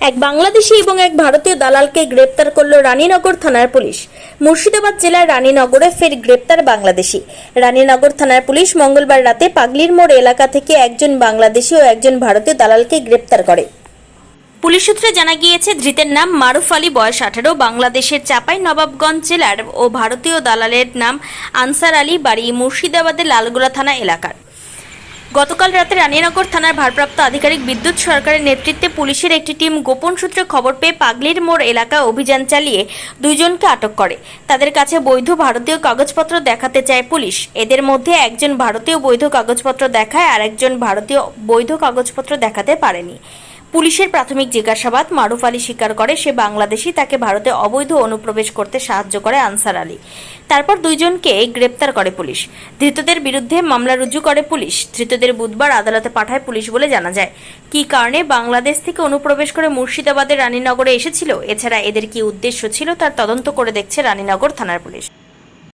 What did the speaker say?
এক বাংলাদেশি এবং এক ভারতীয় দালালকে গ্রেপ্তার করল রানীনগর থানার পুলিশ। মুর্শিদাবাদ জেলার রানীনগরে ফের গ্রেপ্তার বাংলাদেশি। রানীনগর থানার পুলিশ মঙ্গলবার রাতে পাগলির মোড় এলাকা থেকে একজন বাংলাদেশি ও একজন ভারতীয় দালালকে গ্রেপ্তার করে। পুলিশ সূত্রে জানা গিয়েছে, ধৃতের নাম মারুফ আলী, বয়স আঠারো, বাংলাদেশের চাপাই নবাবগঞ্জ জেলার ও ভারতীয় দালালের নাম আনসার আলী, বাড়ি মুর্শিদাবাদের লালগোলা থানা এলাকার। গতকাল রাতে রানীনগর থানার ভারপ্রাপ্ত আধিকারিক বিদ্যুৎ সরকারের নেতৃত্বে পুলিশের একটি টিম গোপন সূত্রে খবর পেয়ে পাগলির মোড় এলাকা অভিযান চালিয়ে দুইজনকে আটক করে। তাদের কাছে বৈধ ভারতীয় কাগজপত্র দেখাতে চায় পুলিশ। এদের মধ্যে একজন ভারতীয় বৈধ কাগজপত্র দেখায় আর একজন ভারতীয় বৈধ কাগজপত্র দেখাতে পারেনি। পুলিশের প্রাথমিক জিজ্ঞাসাবাদ, মারুফ আলী স্বীকার করে সে বাংলাদেশি, তাকে ভারতে অবৈধ অনুপ্রবেশ করতে সাহায্য করে আনসার আলী। তারপর দুইজনকে গ্রেপ্তার করে পুলিশ। ধৃতদের বিরুদ্ধে মামলা রুজু করে পুলিশ। ধৃতদের বুধবার আদালতে পাঠায় পুলিশ বলে জানা যায়। কী কারণে বাংলাদেশ থেকে অনুপ্রবেশ করে মুর্শিদাবাদের রানীনগরে এসেছিল? এছাড়া এদের কী উদ্দেশ্য ছিল? তার তদন্ত করে দেখছে রানীনগর থানার পুলিশ।